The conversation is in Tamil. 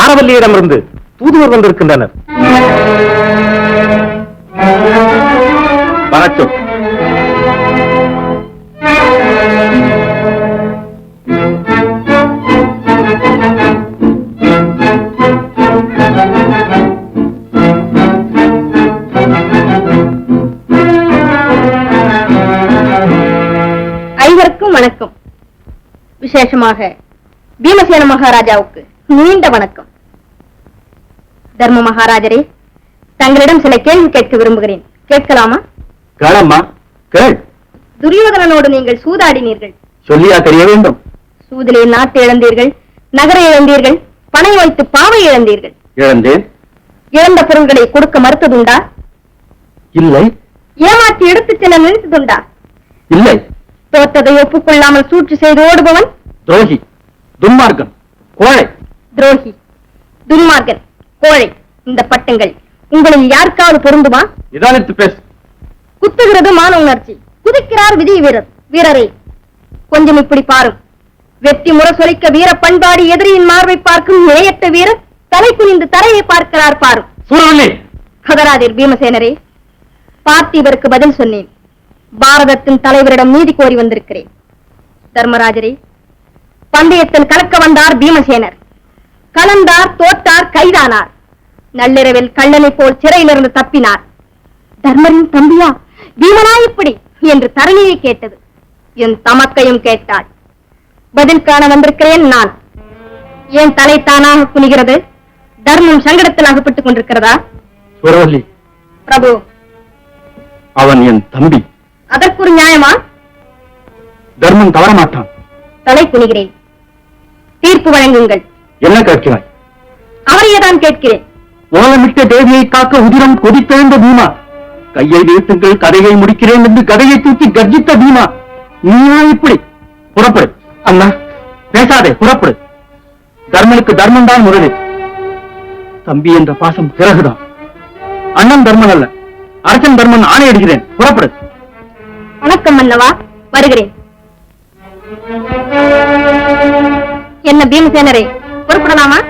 ஆரவல்லியிடமிருந்து தூதுவர் வந்திருக்கின்றனர். வரட்டும். ஐவருக்கும் வணக்கம். விசேஷமாக பீமசேன மகாராஜாவுக்கு. நீண்ட வணக்கம். தர்ம மகாராஜரே தங்களிடம் சில கேள்வி கேட்க விரும்புகிறேன். கேட்கலாமா? கேளம்மா. கேள். துரியோதனனோடு நீங்கள் சூதாடினீர்கள். சொல்லியா தெரிய வேண்டும். சூதிலே நாட்டு இழந்தீர்கள் நகரை இழந்தீர்கள் பணம் வைத்து பாவை இழந்தீர்கள். இழந்தேன். இழந்த பொருள்களை கொடுக்க மறுத்ததுண்டா? இல்லை. ஏமாற்றி எடுத்துச் செல்ல நினைத்ததுண்டா? இல்லை. தோற்றதை ஒப்புக்கொள்ளாமல் சூழ்ச்சி செய்து ஓடுபவன் துரோகி. துன்மார்க்கன். கோழை. துரோகி. துன்மார்க்கன் கோழை இந்த பட்டங்கள். உங்களில் யாருக்காவது பொருந்துமா? நிதானித்து பேசு. குத்துகிறது மான உணர்ச்சி. குதிக்கிறார் விஜய் வீரர் வீரரே. கொஞ்சம் இப்படி பாரும். வெற்றி முரசொலிக்க வீர பண்பாடு எதிரியின் மார்பை பார்க்கும் நேயத்த வீரர் தலை குனிந்து தரையை பார்க்கிறார் பாரும். கதராதீர் பீமசேனரே. பார்த்து இவருக்கு பதில் சொன்னேன். பாரதத்தின் தலைவரிடம் நீதி கோரி வந்திருக்கிறேன். தர்மராஜரே பந்தயத்தில் கலக்க வந்தார் பீமசேனர். கலந்தார் தோற்றார் கைதானார். நள்ளிரவில் கள்ளனை போல் சிறையிலிருந்து தப்பினார். தர்மரின் தம்பியா பீமனா இப்படி? என்று தரணியை கேட்டது. என் தமக்கையும் கேட்டாள். பதில் காண வந்திருக்கிறேன் நான். ஏன் தலை தானாக குனிகிறது? தர்மம் சங்கடத்தில் அகப்பட்டுக் கொண்டிருக்கிறதா? சூரவல்லி. பிரபு. அவன் என் தம்பி. அதற்கு ஒரு நியாயமா? தர்மம் தவறமாட்டான். தலை குனிகிறேன். தீர்ப்பு வழங்குங்கள். என்ன கேட்கிறாய்? அவரையே தான் கேட்கிறேன். ஓலமிட்ட தேவியை காக்க உதிரம் கொதித்தெழுந்த பீமா. கையை வீழ்த்துங்கள் கதையை முடிக்கிறேன் என்று கதையை தூக்கி கர்ஜித்த பீமா. நீயா இப்படி? புறப்படு. அண்ணா பேசாதே புறப்படு. தர்மனுக்கு தர்மம் தான் முதலில் தம்பி என்ற பாசம் பிறகுதான். அண்ணன் தர்மன் அல்ல. அரசன் தர்மன் ஆணையிடுகிறேன். புறப்படு. வணக்கம் மன்னவா வருகிறேன். என்ன பீமசேனரே பொறுப்பிடலாமா?